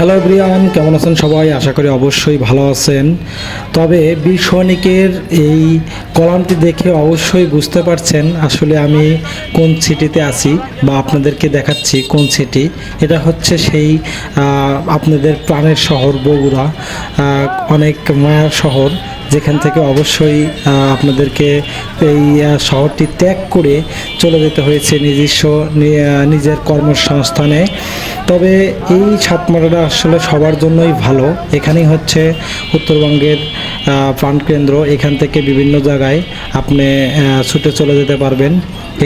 Hello Brian কেমন আছেন সবাই? আশা করি অবশ্যই ভালো আছেন। তবে বীর এই কলামটি দেখে অবশ্যই বুঝতে পারছেন আসলে আমি কোন সিটিতে আছি বা আপনাদেরকে দেখাচ্ছি কোন সিটি। এটা হচ্ছে সেই আপনাদের প্রাণের শহর বগুড়া অনেক মায়ার শহর। যেখান থেকে অবশ্যই আপনাদেরকে এই শহরটি ত্যাগ করে চলে যেতে হয়েছে নিজস্ব নিজের কর্মসংস্থানে। তবে এই ছাত্রমারাটা আসলে সবার জন্যই ভালো। এখানেই হচ্ছে উত্তরবঙ্গের প্রাণকেন্দ্র। এখান থেকে বিভিন্ন জায়গায় আপনি ছুটে চলে যেতে পারবেন।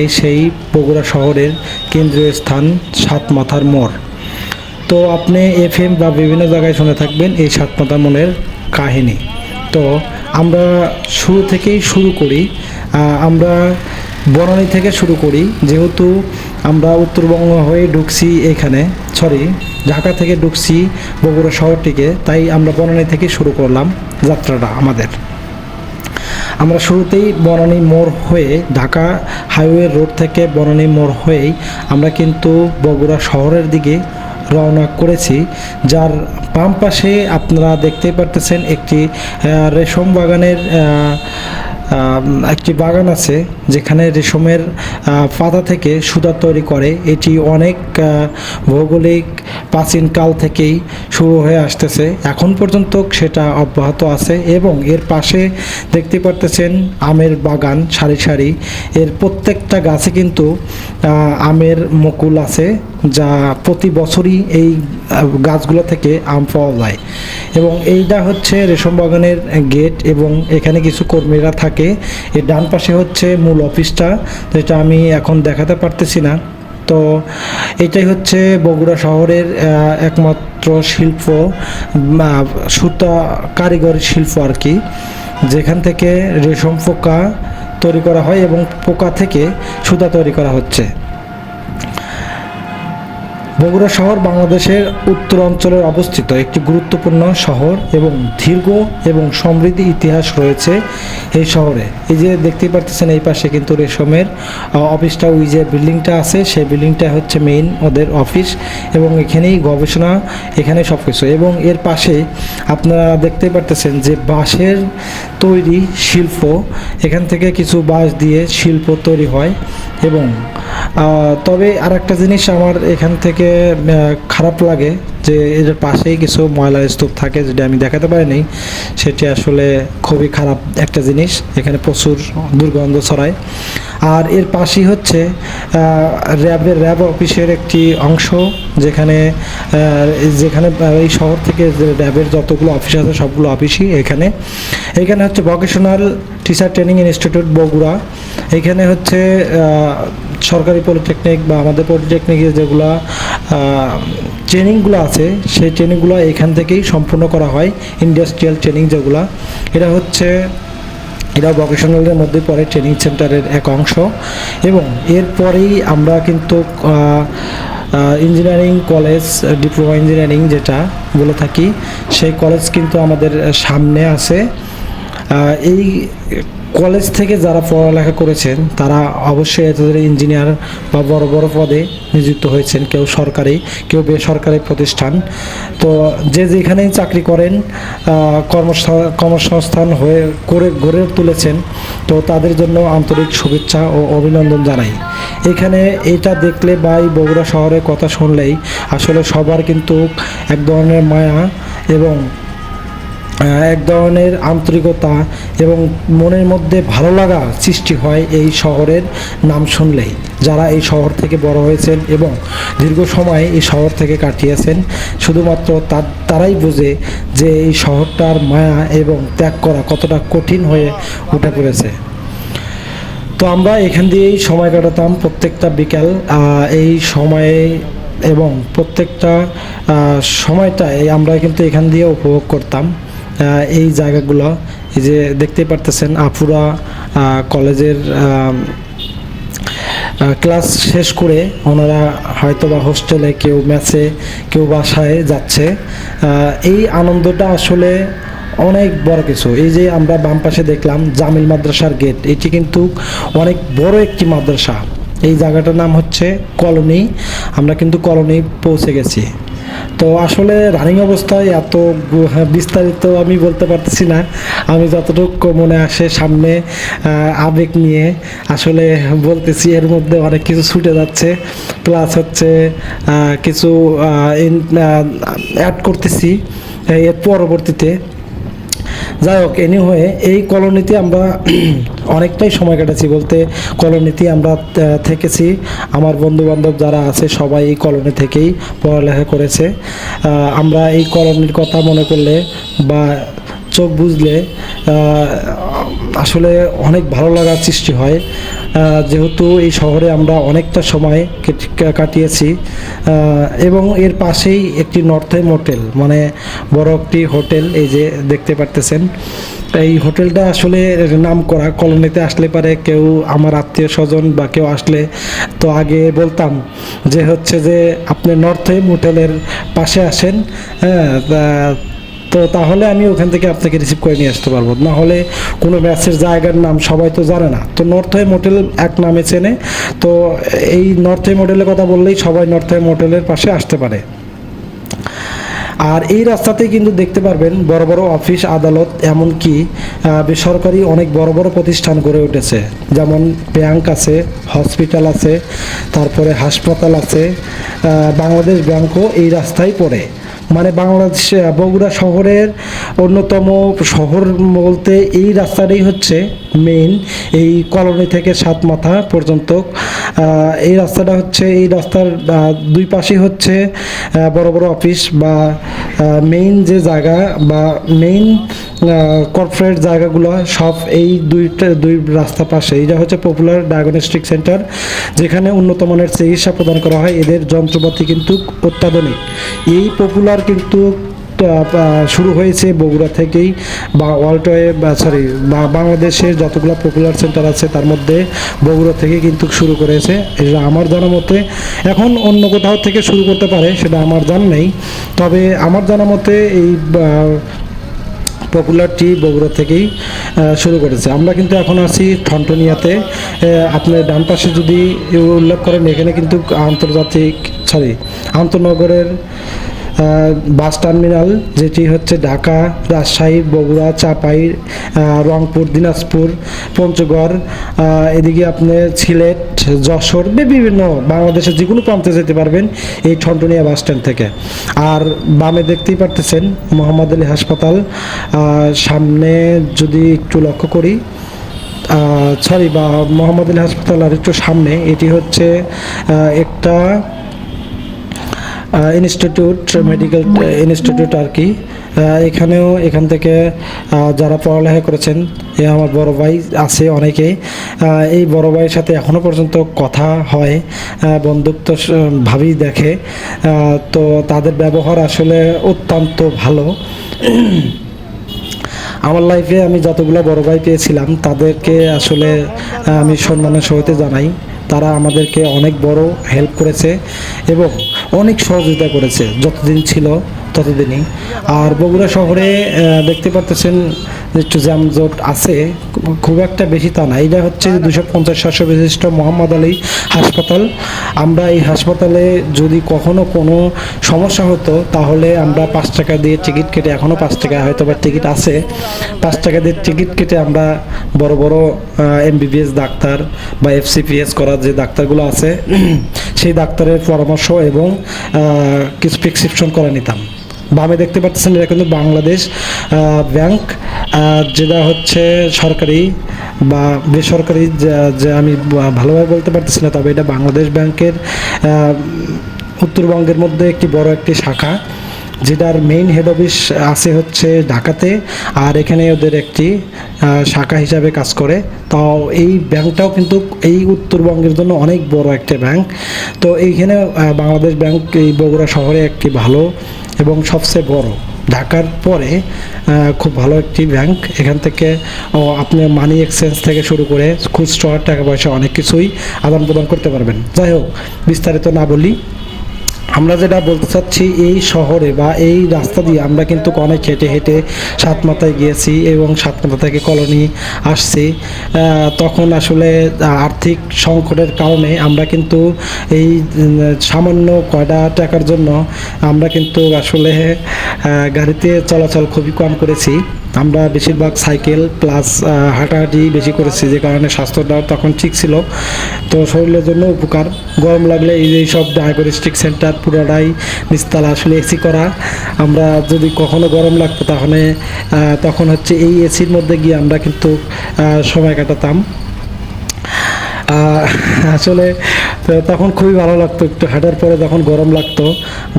এই সেই বগুড়া শহরের কেন্দ্রীয় স্থান সাত মাথার মোড়। তো আপনি এফএম বা বিভিন্ন জায়গায় শুনে থাকবেন এই সাত সাতমাতা মনের কাহিনী। তো আমরা শুরু থেকেই শুরু করি আমরা বনানী থেকে শুরু করি, যেহেতু আমরা উত্তরবঙ্গ হয়ে ঢুকছি এখানে সরি ঢাকা থেকে ঢুকছি বগুড়া শহরটিকে, তাই আমরা বনানী থেকে শুরু করলাম যাত্রাটা আমাদের। আমরা শুরুতেই বনানী মোড় হয়ে ঢাকা হাইওয়ে রোড থেকে বনানী মোড় হয়েই আমরা কিন্তু বগুড়া শহরের দিকে রওনা করেছি, যার বাম পাশে আপনারা দেখতে পারতেছেন একটি রেশম বাগানের একটি বাগান আছে, যেখানে রেশমের পাতা থেকে সুতা তৈরি করে। এটি অনেক ভৌগোলিক প্রাচীনকাল থেকেই শুরু হয়ে আসতেছে। এখন পর্যন্ত সেটা অব্যাহত আছে এবং এর পাশে দেখতে পারতেছেন আমের বাগান সারি সারি। এর প্রত্যেকটা গাছে কিন্তু আমের মুকুল আছে। যা প্রতি বছরই এই গাছগুলো থেকে আম পাওয়া যায়। এবং এইটা হচ্ছে রেশম বাগানের গেট এবং এখানে কিছু কর্মীরা থাকে। এর ডান পাশে হচ্ছে মূল অফিসটা, যেটা আমি এখন দেখাতে পারতেছি না। তো এটাই হচ্ছে বগুড়া শহরের একমাত্র শিল্প সুতা কারিগরি শিল্প আর কি, যেখান থেকে রেশম পোকা তৈরি করা হয় এবং পোকা থেকে সুতা তৈরি করা হচ্ছে। বগুড়া শহর বাংলাদেশের উত্তর অঞ্চলে অবস্থিত একটি গুরুত্বপূর্ণ শহর এবং দীর্ঘ এবং সমৃদ্ধ ইতিহাস রয়েছে এই শহরে। এই যে দেখতেই পারতেছেন এই পাশে কিন্তু রেশমের অফিসটা, ওই যে বিল্ডিংটা আছে, সেই বিল্ডিংটা হচ্ছে মেইন ওদের অফিস এবং এখানেই গবেষণা, এখানে সব কিছু এবং এর পাশে আপনারা দেখতে পারতেছেন যে বাঁশের তৈরি শিল্প, এখান থেকে কিছু বাঁশ দিয়ে শিল্প তৈরি হয় এবং তবে আর একটা জিনিস আমার এখান থেকে আহ, খারাপ লাগে যে এর পাশেই কিছু ময়লার স্তূপ থাকে যেটা আমি দেখাতে পারিনি। সেটি আসলে খুবই খারাপ একটা জিনিস। এখানে প্রচুর দুর্গন্ধ ছড়ায়। আর এর পাশেই হচ্ছে র্যাবের র্যাব অফিসের একটি অংশ যেখানে যেখানে এই শহর থেকে যে র্যাবের যতগুলো অফিস আছে সবগুলো অফিসই এখানে। এখানে হচ্ছে vocational teacher training institute Bogura. এখানে হচ্ছে সরকারি পলিটেকনিক বা আমাদের পলিটেকনিকে যেগুলো ট্রেনিংগুলো আছে, সেই ট্রেনিংগুলো এখান থেকেই সম্পূর্ণ করা হয় ইন্ডাস্ট্রিয়াল ট্রেনিং যেগুলো। এটা হচ্ছে, এটা ভোকেশনালের মধ্যে পড়ে ট্রেনিং সেন্টারের এক অংশ। এবং এরপরেই আমরা কিন্তু ইঞ্জিনিয়ারিং কলেজ ডিপ্লোমা ইঞ্জিনিয়ারিং যেটা বলে থাকি, সেই কলেজ কিন্তু আমাদের সামনে আছে। এই কলেজ থেকে যারা পড়ালেখা করেছেন, তারা অবশ্যই এতদের ইঞ্জিনিয়ার বা বড় বড় পদে নিযুক্ত হয়েছেন, কেউ সরকারি, কেউ বেসরকারি প্রতিষ্ঠান। তো যে যেখানেই চাকরি করেন কর্মসংস্থান হয়ে করে, গড়ে তুলেছেন, তো তাদের জন্য আন্তরিক শুভেচ্ছা ও অভিনন্দন জানাই। এখানে এটা দেখলে বা এই বগুড়া শহরের কথা শুনলেই আসলে সবার কিন্তু এক ধরনের মায়া এবং এক ধরনের আন্তরিকতা এবং মনের মধ্যে ভালো লাগা সৃষ্টি হয় এই শহরের নাম শুনলেই। যারা এই শহর থেকে বড় হয়েছেন এবং দীর্ঘ সময় এই শহর থেকে কাটিয়েছেন শুধুমাত্র তার তারাই বোঝে যে এই শহরটার মায়া এবং ত্যাগ করা কতটা কঠিন হয়ে উঠে পড়েছে। তো আমরা এখান দিয়েই সময় কাটাতাম প্রত্যেকটা বিকাল এই সময়ে এবং প্রত্যেকটা আহ, সময়টাই আমরা কিন্তু এখান দিয়ে উপভোগ করতাম। এই জায়গাগুলো, এই যে দেখতেই পারতেছেন আফুরা কলেজের ক্লাস শেষ করে ওনারা হয়তো বা হোস্টেলে কেউ ম্যাচে কেউ বাসায় যাচ্ছে। এই আনন্দটা আসলে অনেক বড় কিছু। এই যে আমরা বাম পাশে দেখলাম জামিল মাদ্রাসার গেট, এটি কিন্তু অনেক বড় একটি মাদ্রাসা। এই জায়গাটার নাম হচ্ছে কলোনি। আমরা কিন্তু কলোনি পৌঁছে গেছি। তো আসলে রানিং অবস্থায় এত হ্যাঁ, বিস্তারিত আমি বলতে পারতেছি না। আমি যতটুকু মনে আসে সামনে আবেগ নিয়ে আসলে বলতেছি এর মধ্যে অনেক কিছু ছুটে যাচ্ছে। প্লাস হচ্ছে কিছু অ্যাড করতেছি এর পরবর্তীতে। যাই হোক এনি হয়ে এই কলোনিতে আমরা অনেকটাই সময় কাটাচ্ছি বলতে কলোনিতে আমরা থেকেছি। আমার বন্ধুবান্ধব যারা আছে, সবাই এই কলোনি থেকেই পড়ালেখা করেছে। আমরা এই কলোনির কথা মনে করলে বা চোখ বুঝলে আসলে অনেক ভালো লাগার সৃষ্টি হয়। যেহেতু এই শহরে আমরা অনেকটা সময় কেট- কাটিয়েছি এবং এর পাশেই একটি নর্থে মোটেল মানে বড় একটি হোটেল, এই যে দেখতে পারতেছেন। এই হোটেলটা আসলে নাম করা, কলোনিতে আসলে পারে কেউ আমার আত্মীয় স্বজন বা কেউ আসলে। তো আগে বলতাম যে হচ্ছে যে আপনি নর্থে মোটেলের পাশে আসেন হ্যাঁ তা- তাহলে আমি ওখান থেকে আপনাকে রিসিভ করে নিয়ে আসতে পারব। না হলে কোনো ম্যাচের জায়গার নাম সবাই তো জানে না। তো নর্থ ওয়ে মোটেল এক নামে চেনে। তো এই নর্থ ওয়ে মোটেলের কথা বললেই সবাই নর্থ ওয়ে মোটেলের পাশে আসতে পারে। আর এই রাস্তাতেই কিন্তু দেখতে পারবেন বড় বড় অফিস, আদালত, এমনকি বেসরকারি অনেক বড় বড় প্রতিষ্ঠান গড়ে উঠেছে। যেমন ব্যাংক আছে, হসপিটাল আছে, তারপরে হাসপাতাল আছে বাংলাদেশ ব্যাংকও এই রাস্তায় পড়ে। মানে বাংলাদেশ বগুড়া শহরের অন্যতম শহর বলতে এই রাস্তাটাই হচ্ছে মেইন এই কলোনি থেকে সাত মাথা পর্যন্ত এই রাস্তাটা হচ্ছে, এই রাস্তার দুই পাশেই হচ্ছে বড় বড় অফিস বা মেইন যে জায়গা বা মেইন কর্পোরেট জায়গাগুলো সব এই দুইটা, দুই রাস্তা পাশে। এটা হচ্ছে পপুলার ডায়াগনস্টিক সেন্টার যেখানে উন্নত মানের চিকিৎসা প্রদান করা হয়। এদের যন্ত্রপাতি কিন্তু অত্যাধুনিক। এই পপুলার কিন্তু শুরু হয়েছে বগুড়া থেকেই বা ওয়ার্ল্ডওয়ে বা সরি বাংলাদেশের যতগুলো পপুলার সেন্টার আছে তার মধ্যে বগুড়া থেকে কিন্তু শুরু করেছে। এটা আমার জানা মতে এখন অন্য কোথাও থেকে শুরু করতে পারে, সেটা আমার জানা নেই। তবে আমার জানা মতে এই পপুলারটি বগুড়া থেকেই শুরু করেছে। আমরা কিন্তু এখন আছি ঠনটনিয়াতে আপনার ডান পাশে যদি উল্লেখ করেন, এখানে কিন্তু আন্তর্জাতিক সরি আন্তনগরের বাস টার্মিনাল, যেটি হচ্ছে ঢাকা, রাজশাহী, বগুড়া, চাপাই রংপুর, দিনাজপুর, পঞ্চগড় এদিকে আপনি সিলেট, যশোর বিভিন্ন বাংলাদেশের যে কোনো প্রান্তে যেতে পারবেন এই ঠনটনিয়া বাস স্ট্যান্ড থেকে। আর বামে দেখতেই পারতেছেন মোহাম্মদ আলী হাসপাতাল। সামনে যদি একটু লক্ষ্য করি সরি বা মোহাম্মদ আলী হাসপাতাল আর একটু সামনে, এটি হচ্ছে একটা ইনস্টিটিউট মেডিকেল ইনস্টিটিউট আর কি। এখানেও এখান থেকে যারা পড়ালেখা করেছেন আমার বড় ভাই আছে অনেকেই এই বড় ভাইয়ের সাথে এখনও পর্যন্ত কথা হয় বন্ধুত্ব ভাবেই দেখে তো তাদের ব্যবহার আসলে অত্যন্ত ভালো। আমার লাইফে আমি যতগুলো বড় ভাই পেয়েছিলাম, তাদেরকে আসলে আমি সম্মানের সহিত জানাই। তারা আমাদেরকে অনেক বড় হেল্প করেছে এবং অনেক সহযোগিতা করেছে। যতদিন ছিল ততদিনই। আর বগুড়া শহরে দেখতে পারতেছেন একটু জ্যামজট আছে, খুব একটা বেশি তা না। এটা হচ্ছে দুশো পঞ্চাশ সাতশো বিশিষ্ট মোহাম্মদ আলী হাসপাতাল। আমরা এই হাসপাতালে যদি কখনো কোনো সমস্যা হতো, তাহলে আমরা পাঁচ টাকা দিয়ে টিকিট কেটে এখনও পাঁচ টাকা হয়তো বা টিকিট আছে, পাঁচ টাকা দিয়ে টিকিট কেটে আমরা বড় বড় এমবিবিএস ডাক্তার বা এফসিপিএস করার যে ডাক্তারগুলো আছে, সেই ডাক্তারের পরামর্শ এবং কিছু প্রেসক্রিপশন করে নিতাম। বামে দেখতে পাচ্ছেন এটা কিন্তু বাংলাদেশ ব্যাংক যেটা হচ্ছে সরকারি বা বেসরকারি যে আমি ভালোভাবে বলতে পারতেছি না, তবে এটা বাংলাদেশ ব্যাংকের উত্তরবঙ্গের মধ্যে একটি বড় একটি শাখা। যেটার মেইন হেড অফিস আছে হচ্ছে ঢাকাতে, আর এখানে ওদের একটি শাখা হিসাবে কাজ করে। তাও এই ব্যাংকটাও কিন্তু এই উত্তরবঙ্গের জন্য অনেক বড় একটা ব্যাংক। তো এইখানে বাংলাদেশ ব্যাংক এই বগুড়া শহরে একটি ভালো এবং সবচেয়ে বড়। ঢাকার পরে খুব ভালো একটি ব্যাংক। এখান থেকে আপনি মানি এক্সচেঞ্জ থেকে শুরু করে খুচরা টাকা পয়সা অনেক কিছুই আদান প্রদান করতে পারবেন। যাই হোক, বিস্তারিত না বলি আমরা যেটা বলতে চাচ্ছি, এই শহরে বা এই রাস্তা দিয়ে আমরা কিন্তু অনেক হেঁটে হেঁটে সাত মাথায় গিয়েছি এবং সাত মাথা থেকে কলোনি আসছি। তখন আসলে আর্থিক সংকটের কারণে আমরা কিন্তু এই সামান্য কয়টা টাকার জন্য আমরা কিন্তু আসলে গাড়িতে চলাচল খুবই কম করেছি। আমরা বেশিরভাগ সাইকেল প্লাস হাঁটাহাঁটি বেশি করেছি যে কারণে স্বাস্থ্যটা তখন ঠিক ছিল। তো শরীরের জন্য উপকার। গরম লাগলে এই সব ডায়াগনস্টিক সেন্টার পুরোটাই নিস্তালা আসলে এসি করা। আমরা যদি কখনো গরম লাগতো তাহলে তখন হচ্ছে এই এসির মধ্যে গিয়ে আমরা কিন্তু সময় কাটাতাম। আসলে তখন খুবই ভালো লাগতো একটু হাঁটার পরে যখন গরম লাগতো,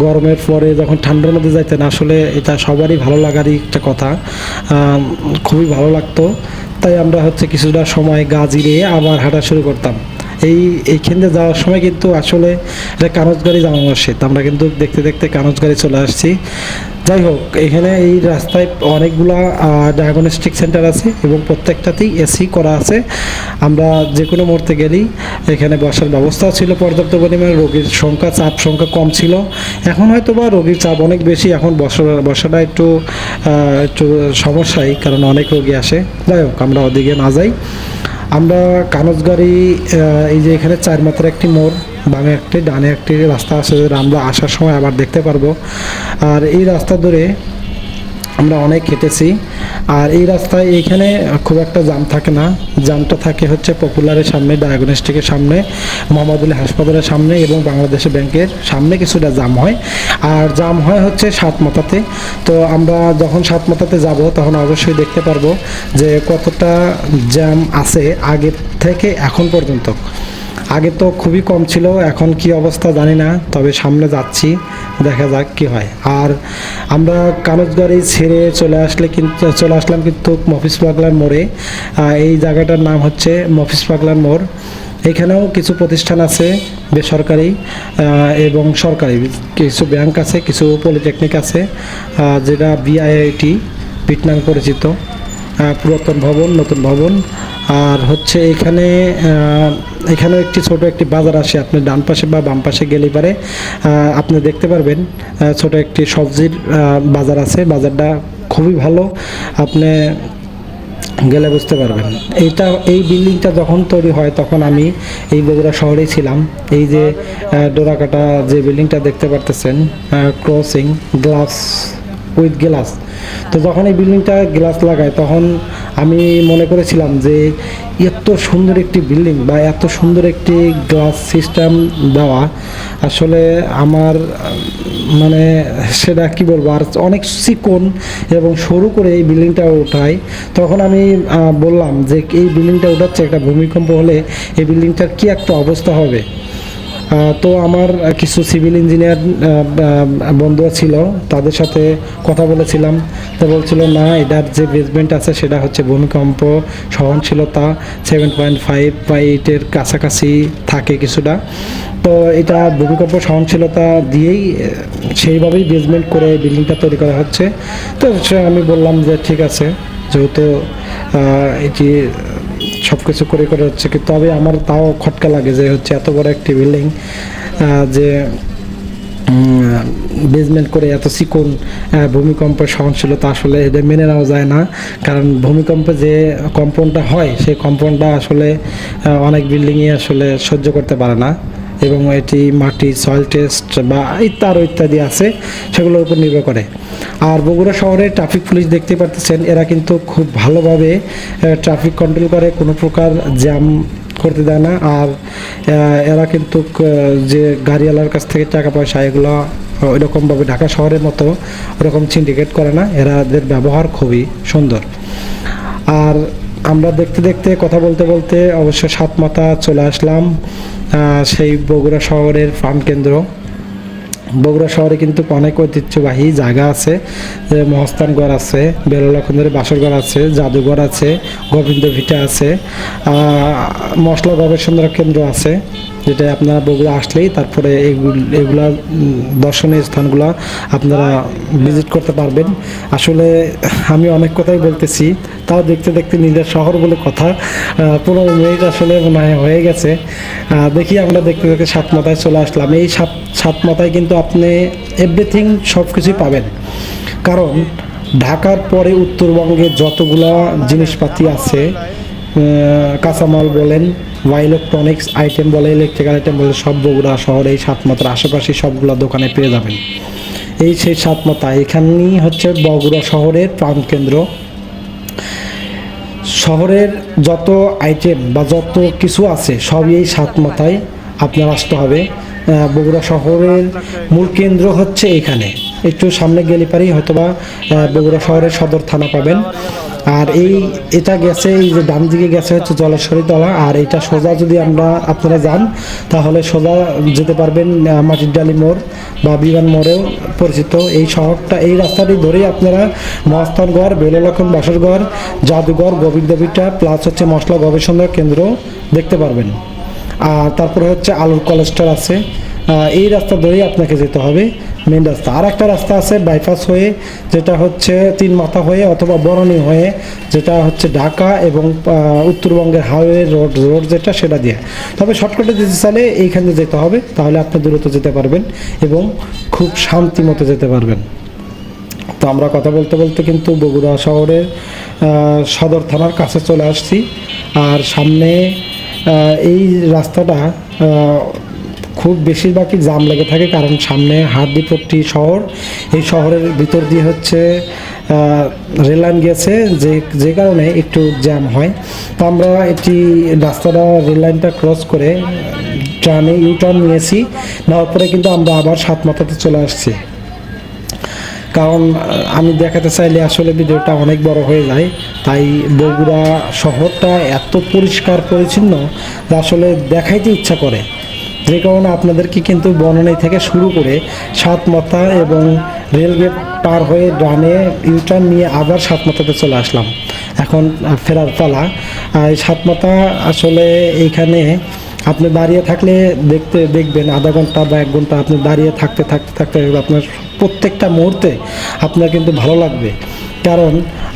গরমের পরে যখন ঠান্ডার মধ্যে যাইতেন, আসলে এটা সবারই ভালো লাগারই একটা কথা। খুবই ভালো লাগতো। তাই আমরা হচ্ছে কিছুটা সময় গা জিরে আবার হাঁটা শুরু করতাম। এই এইখান যাওয়ার সময় কিন্তু আসলে এটা কানজগাড়ি জামা মসজিদ আমরা কিন্তু দেখতে দেখতে কানজগাড়ি চলে আসছি। যাই হোক, এখানে এই রাস্তায় অনেকগুলা ডায়াগনস্টিক সেন্টার আছে এবং প্রত্যেকটাতেই এসি করা আছে। আমরা যে কোনো মুহূর্তে গেলেই এখানে বসার ব্যবস্থাও ছিল পর্যাপ্ত পরিমাণে, রোগীর সংখ্যা, চাপ সংখ্যা কম ছিল। এখন হয়তো বা রোগীর চাপ অনেক বেশি, এখন বসা, বসাটা একটু একটু সমস্যাই, কারণ অনেক রোগী আসে। যাই হোক, আমরা ওদিকে না যাই। আমরা কানজগাড়ি এই যে এখানে চার মাত্রা একটি মোড় বামে একটি, ডানে একটি রাস্তা আছে আমরা আসার সময় আবার দেখতে পারব। আর এই রাস্তা ধরে আমরা অনেক হেঁটেছি। আর এই রাস্তায় এইখানে খুব একটা জাম থাকে না। জামটা থাকে হচ্ছে পপুলারের সামনে, ডায়াগনস্টিকের সামনে মোহাম্মদুল্লাহ হাসপাতালের সামনে এবং বাংলাদেশ ব্যাংকের সামনে কিছুটা জাম হয়। আর জাম হয় হচ্ছে সাত মাথাতে তো আমরা যখন সাত মাথাতে যাব তখন অবশ্যই দেখতে পারব যে কতটা জ্যাম আছে আগের থেকে এখন পর্যন্ত। আগে তো খুবই কম ছিল, এখন কি অবস্থা জানি না, তবে সামনে যাচ্ছি, দেখা যাক কি হয়। আর আমরা কানজগাড়ি ছেড়ে চলে আসলে কিন্তু চলে আসলাম কিন্তু মফিস পাগলার মোড়ে। এই জায়গাটার নাম হচ্ছে মফিস পাগলার মোড়। এখানেও কিছু প্রতিষ্ঠান আছে, বেসরকারি এবং সরকারি। কিছু ব্যাংক আছে, কিছু পলিটেকনিক আছে যেটা বিআইআইটি নামে পরিচিত। পুরাতন ভবন, নতুন ভবন। আর হচ্ছে এখানে এখানেও একটি ছোট একটি বাজার আসে আপনি ডান পাশে বা বাম পাশে গেলে পারে। আপনি দেখতে পারবেন ছোট একটি সবজির বাজার আছে। বাজারটা খুবই ভালো। আপনি গেলে বুঝতে পারবেন। এইটা, এই বিল্ডিংটা যখন তৈরি হয়, তখন আমি এই বগুড়া শহরেই ছিলাম। এই যে ডোরাকাটা যে বিল্ডিংটা দেখতে পারতেছেন ক্রসিং গ্লাস উইথ গ্লাস তো যখন এই বিল্ডিংটা গ্লাস লাগায়, তখন আমি মনে করেছিলাম যে এত সুন্দর একটি বিল্ডিং বা এত সুন্দর একটি গ্লাস সিস্টেম দেওয়া আসলে আমার মানে সেটা কি বলব, আর অনেক চিকন এবং সরু করে এই বিল্ডিংটা ওঠায়। তখন আমি বললাম যে এই বিল্ডিংটা ওঠাচ্ছে একটা ভূমিকম্প হলে এই বিল্ডিংটার কি একটা অবস্থা হবে? তো আমার কিছু সিভিল ইঞ্জিনিয়ার বন্ধু ছিল, তাদের সাথে কথা বলেছিলাম। তো বলছিল, না, এটার যে বেসমেন্ট আছে, সেটা হচ্ছে ভূমিকম্প, সহনশীলতা সেভেন পয়েন্ট ফাইভ বা এইটের কাছাকাছি থাকে কিছুটা। তো এটা ভূমিকম্প, সহনশীলতা দিয়েই সেইভাবেই বেসমেন্ট করে বিল্ডিংটা তৈরি করা হচ্ছে। তো আমি বললাম যে, ঠিক আছে। যেহেতু এটি সব কিছু করে করে হচ্ছে কি, তবে আমার তাও খটকা লাগে যে হচ্ছে এত বড় একটি বিল্ডিং যে বেজমেন্ট করে এত চিকন ভূমিকম্প সহনশীলতা আসলে এদের মেনে নেওয়া যায় না। কারণ ভূমিকম্পে যে কম্পনটা হয়, সেই কম্পনটা আসলে অনেক বিল্ডিংয়ে আসলে সহ্য করতে পারে না। এবং এটি মাটি সয়েল টেস্ট বা ইত্যাদি ইত্যাদি আছে, সেগুলোর উপর নির্ভর করে। আর বগুড়া শহরে ট্রাফিক পুলিশ দেখতে পাচ্ছেন এরা কিন্তু খুব ভালোভাবে ট্রাফিক কন্ট্রোল করে, কোনো প্রকার জ্যাম করতে দেয় না। আর এরা কিন্তু যে গাড়িওয়ালার কাছ থেকে টাকা পয়সা, এগুলো ওইরকমভাবে ঢাকা শহরের মতো ওরকম সিন্ডিকেট করে না। এরাদের ব্যবহার খুবই সুন্দর। আর আমরা দেখতে দেখতে, কথা বলতে বলতে অবশ্য সাত মাথা চলে আসলাম। সেই বগুড়া শহরের ফার্ম প্রাণকেন্দ্র বগুড়া শহরে কিন্তু অনেক ঐতিহ্যবাহী জায়গা আছে, যে মহস্তানগড় আছে বেরোলাখন্দের বাসরগড় আছে, জাদুঘর আছে, গোবিন্দ ভিটা আছে মশলা গবেষণা কেন্দ্র আছে। যেটা আপনারা বগুড়া আসলেই তারপরে এগুলো দর্শনীয় স্থানগুলো আপনারা ভিজিট করতে পারবেন। আসলে আমি অনেক কথাই বলতেছি, তাও দেখতে দেখতে নিজের শহর বলে কথা। পনেরো মিনিট আসলে মনে হয় হয়ে গেছে। দেখি আমরা দেখতে দেখতে সাত মাথায় চলে আসলাম। এই সাত সাত মাথায় কিন্তু আপনি এভরিথিং সব কিছুই পাবেন। কারণ ঢাকার পরে উত্তরবঙ্গে যতগুলা জিনিসপাতি আছে কাঁচামাল বলেন, বা ইলেকট্রনিক্স আইটেম বলে ইলেকট্রিক্যাল আইটেম বলে সব বগুড়া শহরে এই সাতমাত্রা আশেপাশে সবগুলো দোকানে পেয়ে যাবেন। এই সেই সাতমাতা এখানেই হচ্ছে বগুড়া শহরের প্রাণকেন্দ্র। শহরের যত আইটেম বা যত কিছু আছে, সবই এই সাত মাথায় আপনার আসতে হবে। বগুড়া শহরের মূল কেন্দ্র হচ্ছে এখানে। একটু সামনে গেলে পারি, হয়তোবা বগুড়া শহরের সদর থানা পাবেন। আর এই, এটা গেছে, এই যে ডান দিকে গেছে হচ্ছে জলেশ্বরী তলা, আর এটা সোজা যদি আমরা, আপনারা যান, তাহলে সোজা যেতে পারবেন মাটির ডালি মোড় বা বিমান মোড়েও পরিচিত। এই শহরটা, এই রাস্তাটি ধরেই আপনারা মহাস্থানগড় বেললক্ষণ বাসরগড়, জাদুঘর, গোবিন্দবিটা, প্লাস হচ্ছে মশলা গবেষণা কেন্দ্র দেখতে পারবেন। আর তারপরে হচ্ছে আলুর কলেস্টার আছে। এই রাস্তা ধরেই আপনাকে যেতে হবে মেন রাস্তা। আর একটা রাস্তা আছে বাইপাস হয়ে, যেটা হচ্ছে তিন মাথা হয়ে অথবা বরণী হয়ে, যেটা হচ্ছে ঢাকা এবং উত্তরবঙ্গের হাইওয়ে রোড রোড যেটা সেটা দিয়ে। তবে শর্টকাটে যেতে চাইলে এইখানে যেতে হবে, তাহলে আপনি দূরত্ব যেতে পারবেন এবং খুব শান্তি মতো যেতে পারবেন। তো আমরা কথা বলতে বলতে কিন্তু বগুড়া শহরের সদর থানার কাছে চলে আসছি। আর সামনে এই রাস্তাটা খুব বেশিরভাগই জাম লেগে থাকে কারণ সামনে হাড্ডিপট্টি শহর। এই শহরের ভিতর দিয়ে হচ্ছে রেল লাইন গেছে যে যে কারণে একটু জ্যাম হয়। তো আমরা এটি রাস্তাটা রেললাইনটা ক্রস করে ট্রানে ইউটার্ন নিয়েছি। নেওয়ার পরে কিন্তু আমরা আবার সাত মাথাতে চলে আসছি। কারণ আমি দেখাতে চাইলে আসলে ভিডিওটা অনেক বড় হয়ে যায়। তাই বগুড়া শহরটা এত পরিষ্কার পরিচ্ছন্ন যা আসলে দেখাইতে ইচ্ছা করে। যে কারণে আপনাদেরকে কিন্তু বনানী থেকে শুরু করে সাত মাথা এবং রেলগেট পার হয়ে ডানে ইউটার্ন নিয়ে আবার সাত মাথাতে চলে আসলাম। এখন ফেরার পালা। এই সাত মাথা আসলে এইখানে আপনি দাঁড়িয়ে থাকলে দেখতে দেখবেন, আধা ঘণ্টা বা এক ঘণ্টা আপনি দাঁড়িয়ে থাকতে থাকতে থাকতে আপনার প্রত্যেকটা মুহূর্তে আপনার কিন্তু ভালো লাগবে। কারণ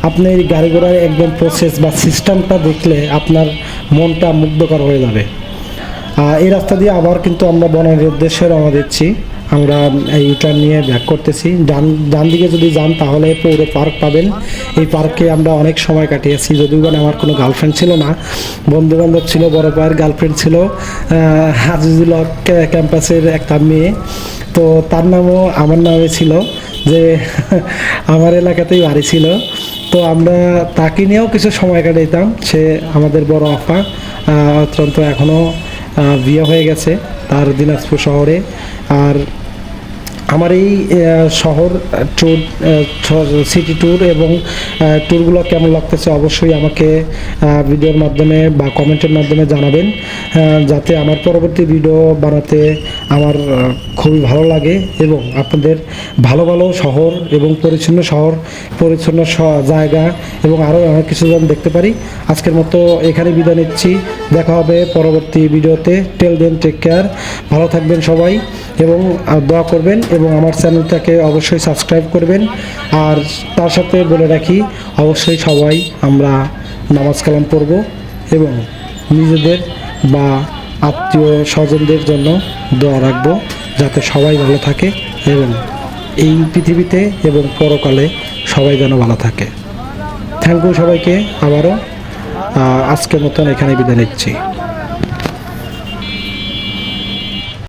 আপনি এই গাড়ি ঘোড়ার একদম প্রসেস বা সিস্টেমটা দেখলে আপনার মনটা মুগ্ধকর হয়ে যাবে। এই রাস্তা দিয়ে আবার কিন্তু আমরা বনের উদ্দেশ্যে রওনা দিচ্ছি। আমরা এই ইউটার্ন নিয়ে ব্যাক করতেছি। ডান ডান দিকে যদি যান তাহলে পৌর পার্ক পাবেন। এই পার্কে আমরা অনেক সময় কাটিয়েছি। যদিও মানে আমার কোনো গার্লফ্রেন্ড ছিল না বন্ধু বান্ধব ছিল বড় পায়ের গার্লফ্রেন্ড ছিল আহ, আজিজুল হক ক্যা- ক্যাম্পাসের একটা মেয়ে। তো তার নামও আমার নামে ছিল যে আমার এলাকাতেই বাড়ি ছিল। তো আমরা তাকে নিয়েও কিছু সময় কাটাইতাম। সে আমাদের বড় আপা অত্যন্ত এখনও বিয়ে হয়ে গেছে। তার দিনাজপুর শহরে। আর আমার এই শহর ট্যুর সিটি ট্যুর এবং ট্যুরগুলো কেমন লাগতেছে অবশ্যই আমাকে ভিডিওর মাধ্যমে বা কমেন্টের মাধ্যমে জানাবেন যাতে আমার পরবর্তী ভিডিও বানাতে আমার খুবই ভালো লাগে এবং আপনাদের ভালো ভালো শহর এবং পরিচ্ছন্ন শহর, পরিচ্ছন্ন জায়গা এবং আরও অনেক কিছু দেখতে পারি। আজকের মতো এখানে বিদায় নিচ্ছি। দেখা হবে পরবর্তী ভিডিওতে। টেল দেন টেক কেয়ার ভালো থাকবেন সবাই এবং দোয়া করবেন এবং আমার চ্যানেলটাকে অবশ্যই সাবস্ক্রাইব করবেন। আর তার সাথে বলে রাখি, অবশ্যই সবাই আমরা নামাজ কালাম পড়ব এবং নিজেদের বা আত্মীয় স্বজনদের জন্য দোয়া রাখব যাতে সবাই ভালো থাকে এবং এই পৃথিবীতে এবং পরকালে সবাই যেন ভালো থাকে। থ্যাংক ইউ সবাইকে আবারও। আজকের মতন এখানে বিদায় নিচ্ছি।